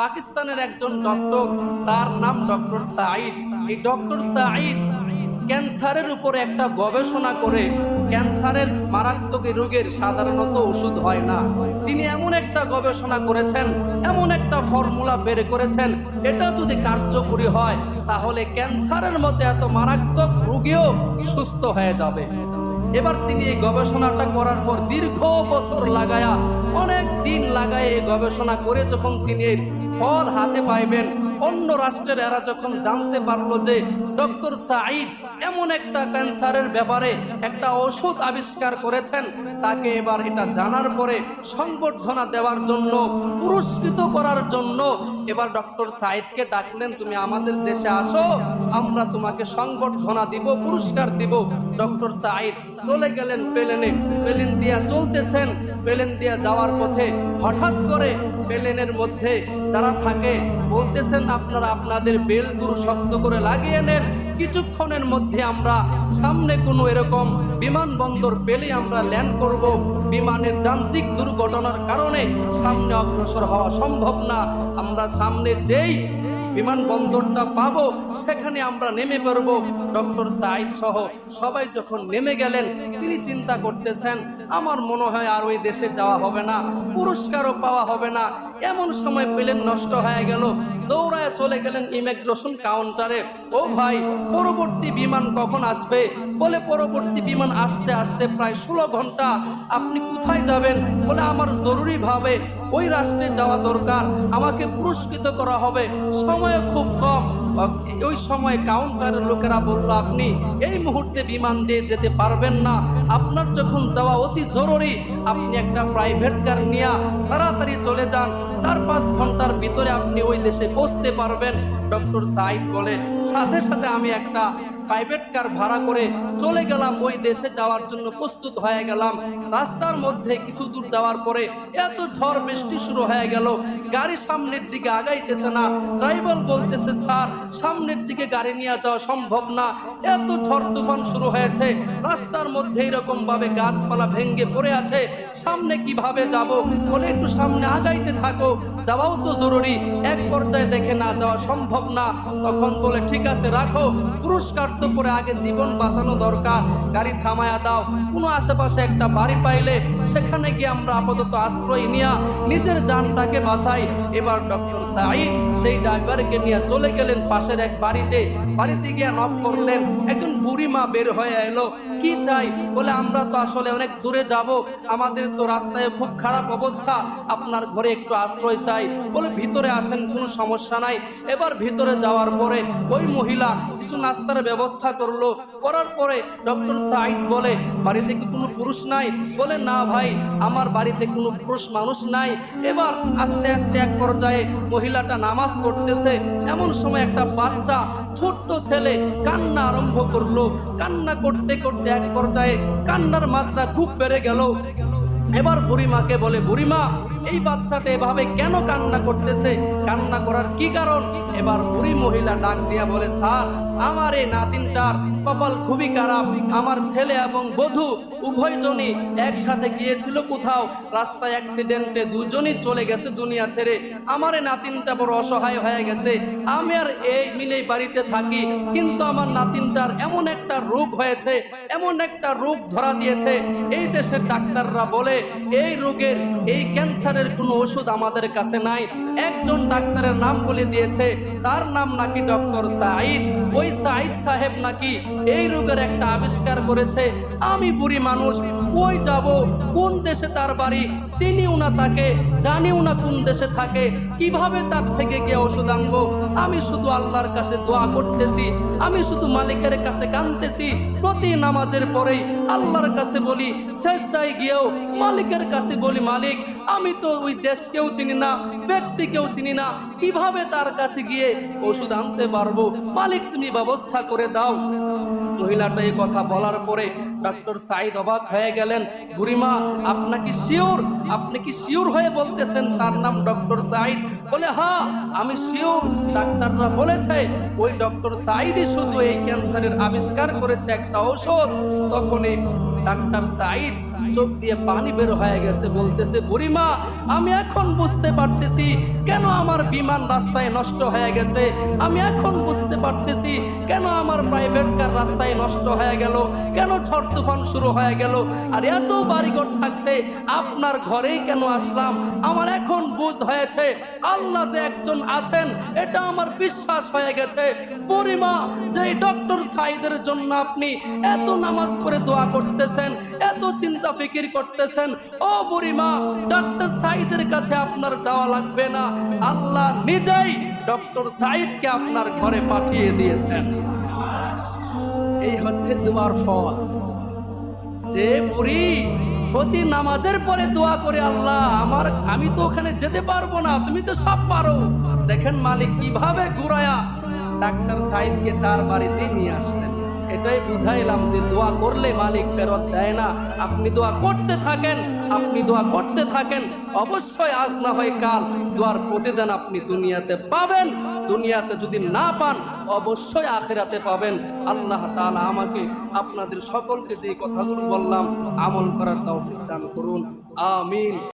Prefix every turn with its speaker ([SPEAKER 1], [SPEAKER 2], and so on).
[SPEAKER 1] পাকিস্তানের একজন ডক্টর তার নাম ডক্টর সাঈদ। এই ডক্টর সাঈদ ক্যান্সারের উপরে একটা গবেষণা করে ক্যান্সারের মারাত্মক রোগের সাধারণত ওষুধ হয় না। তিনি এমন একটা গবেষণা করেছেন, এমন একটা ফর্মুলা বের করেছেন, এটা যদি কার্যকরী হয়, তাহলে ক্যান্সারের মতো এত মারাত্মক রোগীও সুস্থ হয়ে যাবে। এবার তিনি এই গবেষণাটা করার পর দীর্ঘ বছর লাগায়া, অনেক দিন লাগায় এই গবেষণা করে যখন তিনি ফল হাতে পাইবেন। অন্য রাষ্ট্রের এরা যখন জানতে পারল যে ডক্টর সাঈদ এমন একটা ক্যান্সারের ব্যাপারে একটা ওষুধ আবিষ্কার করেছেন, তাকে এবার এটা জানার পরে সংবর্ধনা দেওয়ার জন্য, পুরস্কৃত করার জন্য এবার ডক্টর সাঈদকে ডাকলেন, তুমি আমাদের দেশে আসো, আমরা তোমাকে সংবর্ধনা দিব, পুরস্কার দিব। ডক্টর সাঈদ চলে গেলেন প্লেনে। প্লেন দিয়া চলতেছেন, প্লেন দিয়া যাওয়ার পথে হঠাৎ করে প্লেনের মধ্যে যারা থাকে, বলতেছেন, আপনারা আপনাদের বেলগুলো শক্ত করে লাগিয়ে নেন। কিছুক্ষণের মধ্যে আমরা সামনে কোনো এরকম বিমানবন্দর পেলে আমরা ল্যান্ড করব। বিমানের যান্ত্রিক দুর্ঘটনার কারণে সামনে অগ্রসর হওয়া সম্ভব না। আমরা সামনে যেই বিমানবন্দরটা পাবো, সেখানে আমরা নেমে পড়ব। ডক্টর সাইদ সহ সবাই যখন নেমে গেলেন, তিনি চিন্তা করতেছেন, আমার মনে হয় আর ওই দেশে যাওয়া হবে না, পুরস্কারও পাওয়া হবে না। এমন সময় প্লেন নষ্ট হয়ে গেল। দৌড়ায় চলে গেলেন ইমিগ্রেশন কাউন্টারে। ও ভাই, পরবর্তী বিমান কখন আসবে? বলে, পরবর্তী বিমান আসতে আসতে প্রায় ষোলো ঘণ্টা। আপনি কোথায় যাবেন? বলে, আমার জরুরিভাবে ওই রাষ্ট্রে যাওয়া দরকার। আমাকে পুরস্কৃত করা হবে। সময় খুব কম। ওই সময় কাউন্টারের লোকেরা বলল, আপনি এই মুহূর্তে বিমান দিয়ে যেতে পারবেন না। আপনার যখন যাওয়া অতি জরুরি, আপনি একটা প্রাইভেট কার নিয়ে তাড়াতাড়ি চলে যান। চার পাঁচ ঘণ্টার ভিতরে আপনি ওই দেশে পৌঁছতে পারবেন। ডক্টর সাইদ বলে, সাথে সাথে আমি একটা প্রাইভেট কার ভাড়া করে চলে গেলাম। ওই দেশে যাওয়ার জন্য প্রস্তুত হয়ে গেলাম। রাস্তার মধ্যে কিছু দূর যাওয়ার পরে এত ঝড় বৃষ্টি শুরু হয়ে গেল। গাড়ি সামনের দিকে আগাইতেছে না। ড্রাইভার বলতেছে, স্যার সামনের দিকে গাড়ি নিয়ে যাওয়া সম্ভব না। এত ঝড় তুফান শুরু হয়েছে। রাস্তার মধ্যে এরকম ভাবে গাছপালা ভেঙ্গে পড়ে আছে। সামনে কীভাবে যাব? বলে একটু সামনে আগাইতে থাকো। যাওয়াও তো জরুরি। এক পর্যায়ে দেখে না যাওয়া সম্ভব না। তখন বলে, ঠিক আছে, রাখো। পুরস্কার তো করে আগে জীবন বাঁচানো দরকার। গাড়ি থামায়া দাও। কোনো আশেপাশে একটা বাড়ি পাইলে সেখানে গিয়ে আমরা আপাতত আশ্রয় নিয়া নিজের জানটাকে বাঁচাই। এবার ডক্টর সাঈদ সেই ড্রাইভারকে নিয়ে চলে গেলেন। পাশের এক বাড়িতে। বাড়িতে গিয়ে নক করলেন। একজন বুড়ি মা বের হয়ে এলো। কি চাই? বলে, আমরা তো আসলে অনেক দূরে যাব। আমাদের তো রাস্তায় খুব খারাপ অবস্থা। আপনার ঘরে একটু আশ্রয় চাই। বলে, ভিতরে আসেন, কোনো সমস্যা নাই। এবার ভিতরে যাওয়ার পরে ওই মহিলা কিছু নাস্তার ব্যবস্থা করল। করার পরে ডক্টর সাইদ বলে, বাড়িতে কি কোনো পুরুষ নাই? বলে, না ভাই, আমার বাড়িতে কোনো পুরুষ মানুষ নাই। এবার আস্তে আস্তে এক পর্যায়ে মহিলাটা নামাজ পড়তেছে। এমন সময় একটা বাচ্চা ছোট্ট ছেলে কান্না আরম্ভ করল। কান্না করতে করতে এক পর্যায়ে কান্নার মাত্রা খুব বেড়ে গেল। এবার বুড়িমাকে বলে, বুড়িমা এই বাচ্চাটা এভাবে কেন কান্না করতেছে? কান্না করার কি কারণ? এবার বুড়ি মহিলা ডাক দিয়া বলে, স্যার, আমার এই নাতিনটার কপাল খুবই খারাপ। আমার ছেলে এবং বধূ উভয়জনই একসাথে গিয়েছিল কোথাও। রাস্তায় অ্যাক্সিডেন্টে দুজনই চলে গেছে দুনিয়া ছেড়ে। আমার এই নাতিনটা বড় অসহায় হয়ে গেছে। আমি আর এই মিলেই বাড়িতে থাকি। কিন্তু আমার নাতিনটার এমন একটা রোগ হয়েছে, এমন একটা রোগ ধরা দিয়েছে। এই দেশের ডাক্তাররা বলে, এই রোগের এই ক্যান্সারের কোনো ওষুধ আমাদের কাছে নাই। একজন ডাক্তারের নাম বলে দিয়েছে, তার নাম নাকি ডক্টর সাঈদ। ওই সাঈদ সাহেব নাকি এই রোগের একটা আবিষ্কার করেছে। আমি বুড়ি মানুষ, কই যাব? কোন দেশে তার বাড়ি? চিনিও না তাকে, জানিও না কোন দেশে থাকে। কীভাবে তার থেকে গিয়ে ওষুধ আনব? আমি শুধু আল্লাহর কাছে দোয়া করতেছি। আমি শুধু মালিকের কাছে কানতেছি। প্রতি নামাজের পরেই আল্লাহর কাছে বলি শেষদায় গিয়েও মালিকের কাছে বলি, মালিক, আমি তো ওই দেশকেও চিনি না, ব্যক্তিকেও চিনি না। কীভাবে তার কাছে গিয়ে ওষুধ আনতে পারব? মালিক তুমি ব্যবস্থা করে দাও। মহিলাটা এই কথা বলার পরে ডক্টর সাইদ অবাক হয়ে গেলেন। বুড়িমা আপনাকে শিওর? আপনি কি শিওর হয়ে বলতেছেন তার নাম ডক্টর সাইদ বলে হ্যাঁ আমি শিওর। ডাক্তাররা বলেছে, ওই ডক্টর সাইদই শুধু এই ক্যান্সারের আবিষ্কার করেছে একটা ঔষধ। তখনই ডাক্তার সাইদ চোখ দিয়ে পানি বের হয়ে গেছে, বলতেছে বুড়িমা আমি এখন বুঝতে পারতেছি কেন আমার বিমান রাস্তায় নষ্ট হয়ে গেছে। আমি এখন বুঝতে পারতেছি কেন আমার প্রাইভেট কার রাস্তায় নষ্ট হয়ে গেল। কেন ঝড় তুফান শুরু হয়ে গেল। আর এত বাড়িঘর থাকতে আপনার ঘরেই কেন আসলাম? আমার এখন বুঝ হয়েছে, আল্লাহ যে একজন আছেন, এটা আমার বিশ্বাস হয়ে গেছে। পরিমা যে ডক্টর সাইদের জন্য আপনি এত নামাজ পড়ে দোয়া করতেছেন, এত চিন্তা ফিকির করতেছেন, ও বুড়িমা ডক্টর সাইদের কাছে আপনার যাওয়া লাগবে না। আল্লাহ নিজেই ডক্টর সাইদকে আপনার ঘরে পাঠিয়ে দিয়েছেন। এই হচ্ছে দোয়ার ফল। যে বুড়ি প্রতি নামাজের পরে দোয়া করে, আল্লাহ, আমার, আমি তো ওখানে যেতে পারব না, তুমি তো সব পারো। দেখেন মালিক কীভাবে ঘুরায়া ডাক্তার সাইদকে তার বাড়িতে নিয়ে আসলেন। এটাই বুঝাইলাম যে দোয়া করলে মালিক ফেরত দেয় না। আপনি দোয়া করতে থাকেন, আপনি দোয়া করতে থাকেন। অবশ্যই আজ না হয় কাল দোয়ার প্রতিদান আপনি দুনিয়াতে পাবেন। দুনিয়াতে যদি না পান, অবশ্যই আখেরাতে পাবেন। আল্লাহ তাআলা আমাকে, আপনাদের সকলকে যে কথাগুলো বললাম, আমল করার তৌফিক দান করুন। আমিন।